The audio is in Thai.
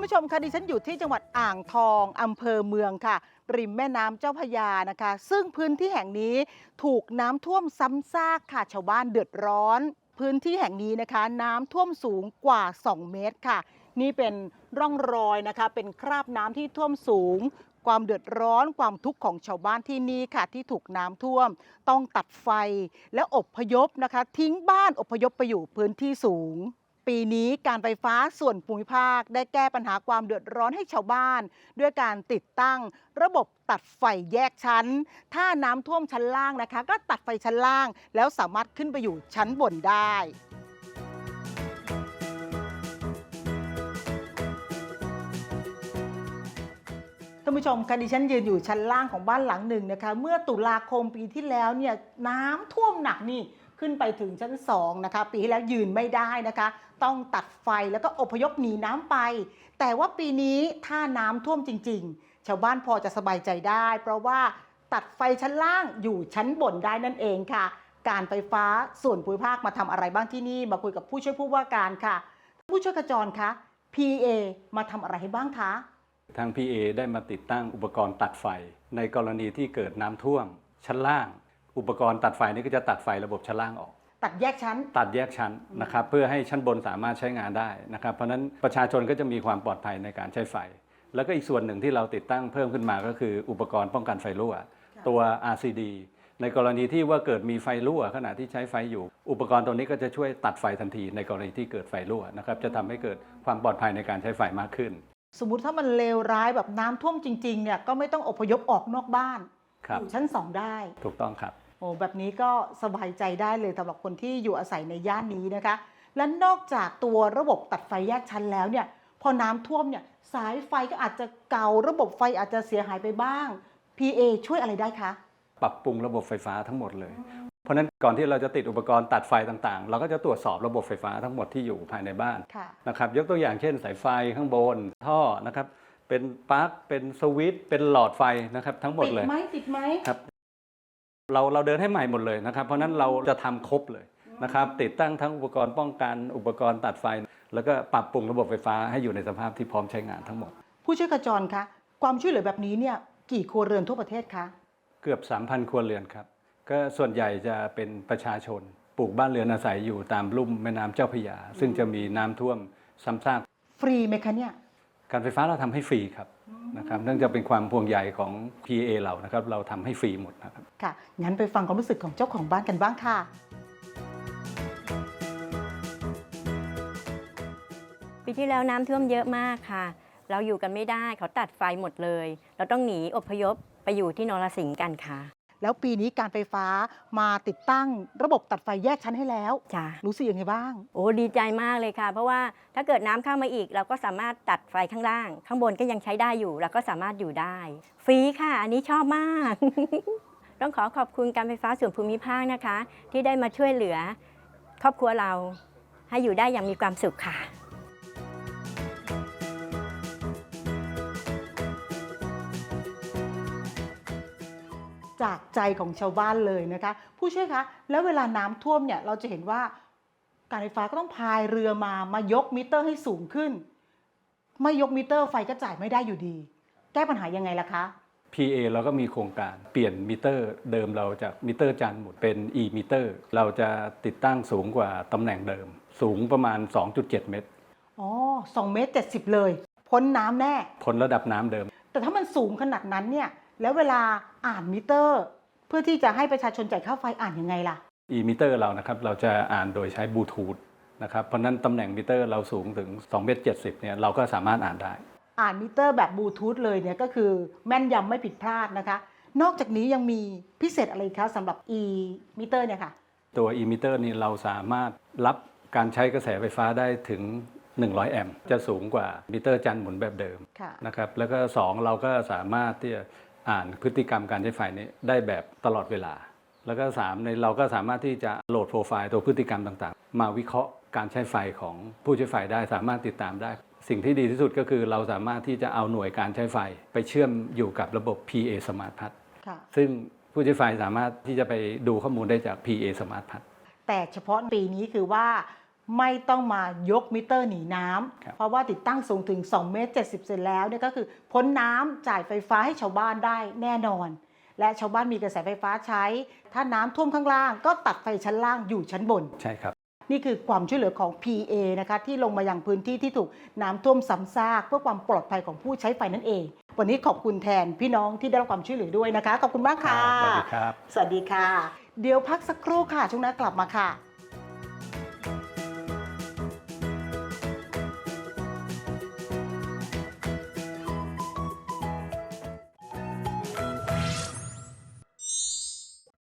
านผู้ชมคะดิฉันอยู่ที่จังหวัดอ่างทองอำเภอเมืองค่ะ ริมแม่น้ำเจ้าพระยานะคะ ซึ่งพื้นที่แห่งนี้ถูกน้ำท่วมซ้ำซากค่ะ ชาวบ้านเดือดร้อน พื้นที่แห่งนี้นะคะ น้ำท่วมสูงกว่า 2 เมตรค่ะ นี่เป็นร่องรอยนะคะ เป็นคราบน้ำที่ท่วมสูง ความเดือดร้อนความทุกข์ของชาวบ้านที่นี่ค่ะ ที่ถูกน้ำท่วม ต้องตัดไฟและอบพยพนะคะ ทิ้งบ้านอบพยพไปอยู่พื้นที่สูง ปีนี้การไฟฟ้าส่วนภูมิภาค ได้แก้ปัญหาความเดือดร้อนให้ชาวบ้าน ด้วยการติดตั้งระบบตัดไฟแยกชั้น ถ้าน้ำท่วมชั้นล่างนะคะ ก็ตัดไฟชั้นล่าง แล้วสามารถขึ้นไปอยู่ชั้นบนได้ท่านผู้ชมคะดิฉันยืนอยู่ชั้นล่างของบ้านหลังหนึ่งนะคะ เมื่อตุลาคมปีที่แล้วเนี่ยน้ำท่วมหนักนี่ ขึ้นไปถึงชั้น 2 นะคะ ปีที่แล้วยืนไม่ได้นะคะ ต้องตัดไฟแล้วก็อพยพหนีน้ำไป แต่ว่าปีนี้ถ้าน้ำท่วมจริง ๆ ชาวบ้านพอจะสบายใจได้ เพราะว่าตัดไฟชั้นล่างอยู่ชั้นบนได้นั่นเองค่ะ การไฟฟ้าส่วนภูมิภาคมาทำอะไรบ้างที่นี่มาคุยกับผู้ช่วยผู้ว่าการค่ะ ผู้ช่วยกระจรคะ PA มาทำอะไรให้บ้างคะทาง PA ได้มาติดตั้งอุปกรณ์ตัดไฟ ในกรณีที่เกิดน้ำท่วมชั้นล่าง อุปกรณ์ตัดไฟนี้ก็จะตัดไฟระบบชั้นล่างออก ตัดแยกชั้น ตัดแยกชั้นนะครับเพื่อให้ชั้นบนสามารถใช้งานได้นะครับ เพราะฉะนั้นประชาชนก็จะมีความปลอดภัยในการใช้ไฟ แล้วก็อีกส่วนหนึ่งที่เราติดตั้งเพิ่มขึ้นมาก็คืออุปกรณ์ป้องกันไฟรั่ว ตัว RCD ในกรณีที่ว่าเกิดมีไฟรั่วขณะที่ใช้ไฟอยู่ อุปกรณ์ตัวนี้ก็จะช่วยตัดไฟทันทีในกรณีที่เกิดไฟรั่วนะครับจะทำให้เกิดความปลอดภัยในการใช้ไฟมากขึ้น สมมุติถ้ามันเลวร้ายแบบน้ำท่วมจริงๆเนี่ยก็ไม่ต้องอพยพออกนอกบ้านครับ อยู่ชั้นสองได้ถูกต้องครับโอ้แบบนี้ก็สบายใจได้เลยสำหรับคนที่อยู่อาศัยในย่านนี้นะคะ และนอกจากตัวระบบตัดไฟแยกชั้นแล้วเนี่ยพอน้ำท่วมเนี่ยสายไฟก็อาจจะเก่าระบบไฟอาจจะเสียหายไปบ้าง PA ช่วยอะไรได้คะ ปรับปรุงระบบไฟฟ้าทั้งหมดเลย เพราะฉะนั้นก่อนที่เราจะติดอุปกรณ์ตัดไฟต่างๆ เราก็จะตรวจสอบระบบไฟฟ้าทั้งหมดที่อยู่ภายในบ้านค่ะนะครับยกตัวอย่างเช่น สายไฟข้างบนท่อนะครับ เป็นปลั๊กเป็นสวิตช์เป็นหลอดไฟนะครับ ทั้งหมดติดเลยไหมติดไหมครับเราเราเดินให้ใหม่หมดเลยนะครับ เพราะฉะนั้นเราจะทำครบเลยนะครับ ติดตั้งทั้งอุปกรณ์ป้องกันอุปกรณ์ตัดไฟ แล้วก็ปรับปรุงระบบไฟฟ้าให้อยู่ในสภาพที่พร้อมใช้งานทั้งหมด ผู้ช่วยกระจรคะความช่วยเหลือแบบนี้เนี่ยกี่ครัวเรือนทั่วประเทศคะ เกือบ 3,000 ครัวเรือนครับ ก็ส่วนใหญ่จะเป็นประชาชน ปลูกบ้านเรือนอาศัยอยู่ตามลุ่มแม่น้ำเจ้าพระยา ซึ่งจะมีน้ำท่วมซ้ำซาก ฟรีไหมคะเนี่ย การไฟฟ้าเราทำให้ฟรีครับนะครับเนื่องจากเป็นความพวงใยของ PA เรานะครับเราทำให้ฟรีหมดนะครับค่ะงั้นไปฟังความรู้สึกของเจ้าของบ้านกันบ้างค่ะ ปีที่แล้วน้ำท่วมเยอะมากค่ะ เราอยู่กันไม่ได้เขาตัดไฟหมดเลย เราต้องหนีอพยพไปอยู่ที่นรสิงห์กันค่ะ แล้วปีนี้การไฟฟ้ามาติดตั้งระบบตัดไฟแยกชั้นให้แล้ว จ้ะรู้สึกยังไงบ้าง โอ้ดีใจมากเลยค่ะ เพราะว่าถ้าเกิดน้ำเข้ามาอีก เราก็สามารถตัดไฟข้างล่าง ข้างบนก็ยังใช้ได้อยู่ เราก็สามารถอยู่ได้ ฟรีค่ะ อันนี้ชอบมาก ต้องขอขอบคุณการไฟฟ้าส่วนภูมิภาคนะคะ ที่ได้มาช่วยเหลือ ครอบครัวเราให้อยู่ได้อย่างมีความสุขค่ะ ใจของชาวบ้านเลยนะคะ ผู้ช่วยคะแล้วเวลาน้ำท่วมเนี่ยเราจะเห็นว่าการไฟฟ้าก็ต้องพายเรือมามายกมิเตอร์ให้สูงขึ้น ไม่ยกมิเตอร์ไฟก็จ่ายไม่ได้อยู่ดี แก้ปัญหายังไงล่ะคะ PA เราก็มีโครงการเปลี่ยนมิเตอร์ เดิมเราจากมิเตอร์จานหมุนเป็น e มิเตอร์เราจะติดตั้งสูงกว่าตำแหน่งเดิม สูงประมาณ 2.7 เมตรอ๋อสองเมตรเจ็ดสิบเลย พ้นน้ำแน่ พ้นระดับน้ำเดิม แต่ถ้ามันสูงขนาดนั้นเนี่ยแล้วเวลาอ่านมิเตอร์ เพื่อที่จะให้ประชาชนจ่ายค่าไฟอ่านยังไงล่ะ e มิเตอร์เรานะครับเราจะอ่านโดยใช้บลูทูธนะครับเพราะฉะนั้นตำแหน่งมิเตอร์เราสูงถึง2เมตร70เนี่ยเราก็สามารถอ่านได้ อ่านมิเตอร์แบบบลูทูธเลยเนี่ยก็คือแม่นยำไม่ผิดพลาดนะคะ นอกจากนี้ยังมีพิเศษอะไรอีกคะสำหรับ e มิเตอร์เนี่ยค่ะตัว e มิเตอร์นี่เราสามารถรับการใช้กระแสไฟฟ้าได้ถึง 100 แอมป์จะสูงกว่ามิเตอร์จันทร์หมุนแบบเดิมค่ะนะครับแล้วก็ 2 เราก็สามารถที่จะ อ่านพฤติกรรมการใช้ไฟนี้ได้แบบตลอดเวลา แล้วก็3ในเราก็สามารถที่จะโหลดโปรไฟล์ตัวพฤติกรรมต่างๆ มาวิเคราะห์การใช้ไฟของผู้ใช้ไฟได้สามารถติดตามได้ สิ่งที่ดีที่สุดก็คือเราสามารถที่จะเอาหน่วยการใช้ไฟ ไปเชื่อมอยู่กับระบบ PA Smart Path ค่ะซึ่งผู้ใช้ไฟสามารถที่จะไปดูข้อมูลได้จาก PA Smart Path แต่เฉพาะปีนี้คือว่า ไม่ต้องมายกมิเตอร์หนีน้ำครับเพราะว่าติดตั้งสูงถึง2เมตร70เซนแล้วเนี่ยก็คือพ้นน้ำจ่ายไฟฟ้าให้ชาวบ้านได้แน่นอน และชาวบ้านมีกระแสไฟฟ้าใช้ ถ้าน้ำท่วมข้างล่าง ก็ตัดไฟชั้นล่างอยู่ชั้นบน ใช่ครับ นี่คือความช่วยเหลือของ PA นะคะที่ลงมายังพื้นที่ที่ถูกน้ำท่วมซ้ำซากเพื่อความปลอดภัยของผู้ใช้ไฟนั่นเอง วันนี้ขอบคุณแทนพี่น้องที่ได้รับความช่วยเหลือด้วยนะคะ ขอบคุณมากค่ะสวัสดีครับ สวัสดีค่ะ เดี๋ยวพักสักครู่ค่ะช่วงหน้ากลับมาค่ะ